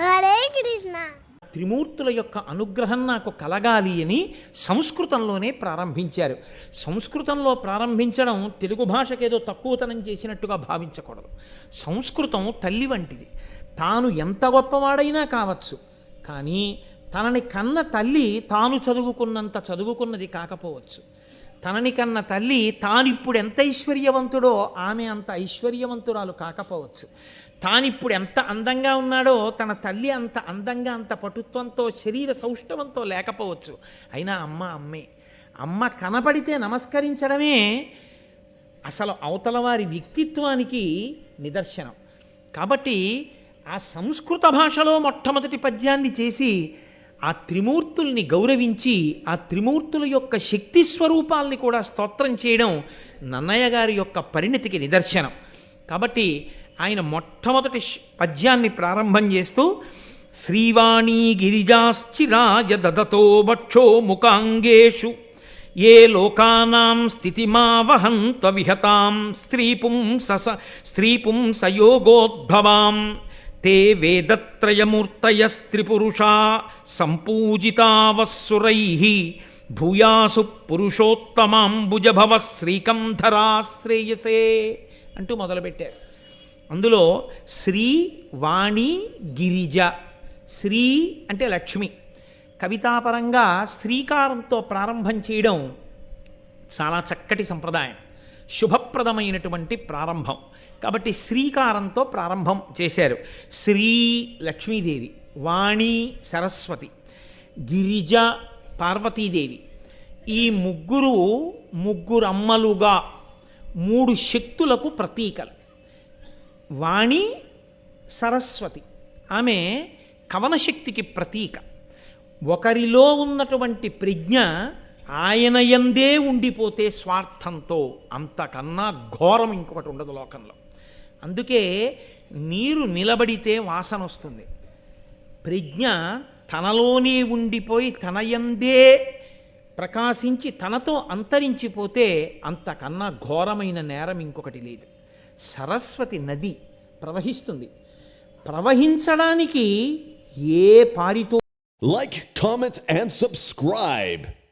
హరే కృష్ణ. త్రిమూర్తుల యొక్క అనుగ్రహం నాకు కలగాలి అని సంస్కృతంలోనే ప్రారంభించారు. సంస్కృతంలో ప్రారంభించడం తెలుగు భాషకేదో తక్కువతనం చేసినట్టుగా భావించకూడదు. సంస్కృతం తల్లి వంటిది. తాను ఎంత గొప్పవాడైనా కావచ్చు. కానీ తనని కన్న తల్లి తాను చదువుకున్నంత చదువుకున్నది కాకపోవచ్చు. తనని కన్న తల్లి తానిప్పుడు ఎంత ఐశ్వర్యవంతుడో ఆమె అంత ఐశ్వర్యవంతురాలు కాకపోవచ్చు. తానిప్పుడు ఎంత అందంగా ఉన్నాడో తన తల్లి అంత అందంగా అంత పటుత్వంతో శరీర సౌష్ఠవంతో లేకపోవచ్చు. అయినా అమ్మ అమ్మే అమ్మ కనపడితే నమస్కరించడమే అసలు అవతల వారి వ్యక్తిత్వానికి నిదర్శనం. కాబట్టి ఆ సంస్కృత భాషలో మొట్టమొదటి పద్యాన్ని చేసి ఆ త్రిమూర్తుల్ని గౌరవించి ఆ త్రిమూర్తుల యొక్క శక్తి స్వరూపాల్ని కూడా స్తోత్రం చేయడం నన్నయ్య గారి యొక్క పరిణతికి నిదర్శనం. కాబట్టి ఆయన మొట్టమొదటి పద్యాన్ని ప్రారంభం చేస్తూ శ్రీవాణీ గిరిజాశ్చిరాజ దదతో భక్షో ముఖాంగేషు ఏ లోకానాం స్థితిమావహంత విహతాం స్త్రీపుంస స్త్రీపుంసయోగోద్భవాం. తే వేదత్రయమూర్తయస్త్రిపురుషా సంపూజితావస్సురై భూయాసు పురుషోత్తమాంబుజభవ శ్రీకంధరా శ్రేయసే అంటూ మొదలుపెట్టారు. అందులో శ్రీ వాణి గిరిజ. శ్రీ అంటే లక్ష్మి. కవితాపరంగా శ్రీకారంతో ప్రారంభం చేయడం చాలా చక్కటి సంప్రదాయం. శుభప్రదమైనటువంటి ప్రారంభం. కాబట్టి శ్రీకారంతో ప్రారంభం చేశారు. శ్రీ లక్ష్మీదేవి వాణి సరస్వతి గిరిజ పార్వతీదేవి. ఈ ముగ్గురు ముగ్గురు అమ్మలుగా మూడు శక్తులకు ప్రతీకలు. వాణి సరస్వతి. ఆమె కవనశక్తికి ప్రతీక. ఒకరిలో ఉన్నటువంటి ప్రజ్ఞ ఆయన యందే ఉండిపోతే స్వార్థంతో అంతకన్నా ఘోరం ఇంకొకటి ఉండదు లోకంలో. అందుకే నీరు నిలబడితే వాసన వస్తుంది. ప్రజ్ఞ తనలోనే ఉండిపోయి తన ఎందే ప్రకాశించి తనతో అంతరించిపోతే అంతకన్నా ఘోరమైన నేరం ఇంకొకటి లేదు. సరస్వతి నది ప్రవహిస్తుంది. ప్రవహించడానికి ఏ పారితో లైక్ కామెంట్స్ అండ్ సబ్స్క్రైబ్